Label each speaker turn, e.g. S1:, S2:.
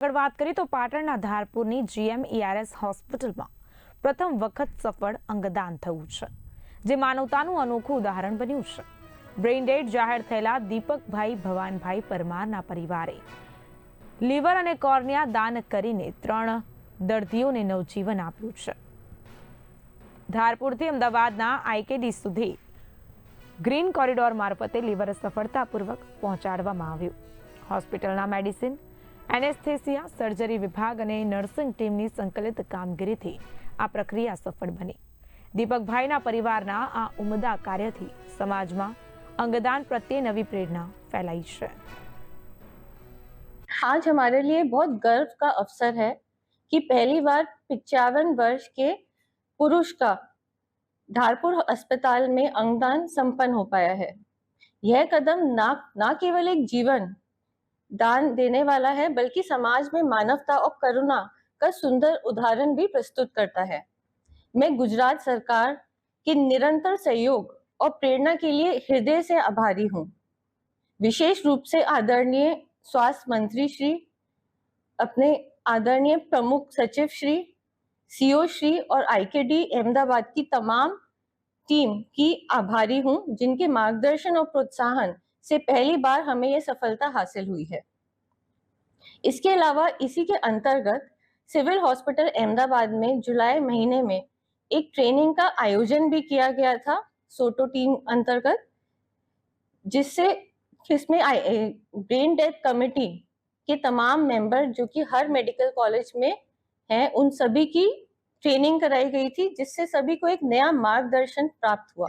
S1: આગળ વાત કરીએ તો પાટણના ધારપુરની જીએમ ઈઆરએસ હોસ્પિટલમાં પ્રથમ વખત સફળ અંગદાન થયું છે, જે માનવતાનું અનોખું ઉદાહરણ બન્યું છે. બ્રેઇનડેડ જાહેર થયેલા દીપકભાઈ ભવાનભાઈ પરમારના પરિવારે લીવર અને કોર્નિયા દાન કરીને ત્રણ દર્દીઓને નવજીવન આપ્યું છે. ધારપુરથી અમદાવાદના આઈકેડી સુધી ગ્રીન કોરિડોર મારફતે લીવર સફળતાપૂર્વક પહોંચાડવામાં આવ્યું. હોસ્પિટલના મેડિસિન એનેસ્થેસિયા સર્જરી વિભાગ અને નર્સિંગ ટીમની સંકલિત કામગીરીથી આ પ્રક્રિયા સફળ બની દીપકભાઈના પરિવારના આ ઉમદા કાર્યથી સમાજમાં અંગદાન પ્રત્યે નવી પ્રેરણા ફેલાઈ છે
S2: आज हमारे लिए बहुत गर्व का अवसर है कि पहली बार पिचावन वर्ष के पुरुष का धारपुर अस्पताल में अंगदान संपन्न हो पाया है यह कदम ना ना केवल एक जीवन दान देने वाला है, बल्कि समाज में मानवता और करुणा का सुंदर उदाहरण भी प्रस्तुत करता है। मैं गुजरात सरकार के निरंतर सहयोग और प्रेरणा के लिए हृदय से आभारी हूँ। विशेष रूप से आदरणीय स्वास्थ्य मंत्री श्री, अपने आदरणीय प्रमुख सचिव श्री, सीओ श्री और आईकेडी अहमदाबाद की तमाम टीम की आभारी हूँ, जिनके मार्गदर्शन और प्रोत्साहन से पहली बार हमें यह सफलता हासिल हुई है। इसके अलावा इसी के अंतर्गत सिविल हॉस्पिटल अहमदाबाद में जुलाई महीने में एक ट्रेनिंग का आयोजन भी किया गया था, सोटो टीम अंतर्गत, जिससे इसमें ब्रेन डेथ कमेटी के तमाम मेंबर जो कि हर मेडिकल कॉलेज में हैं, उन सभी की ट्रेनिंग कराई गई थी, जिससे सभी को एक नया मार्गदर्शन प्राप्त हुआ।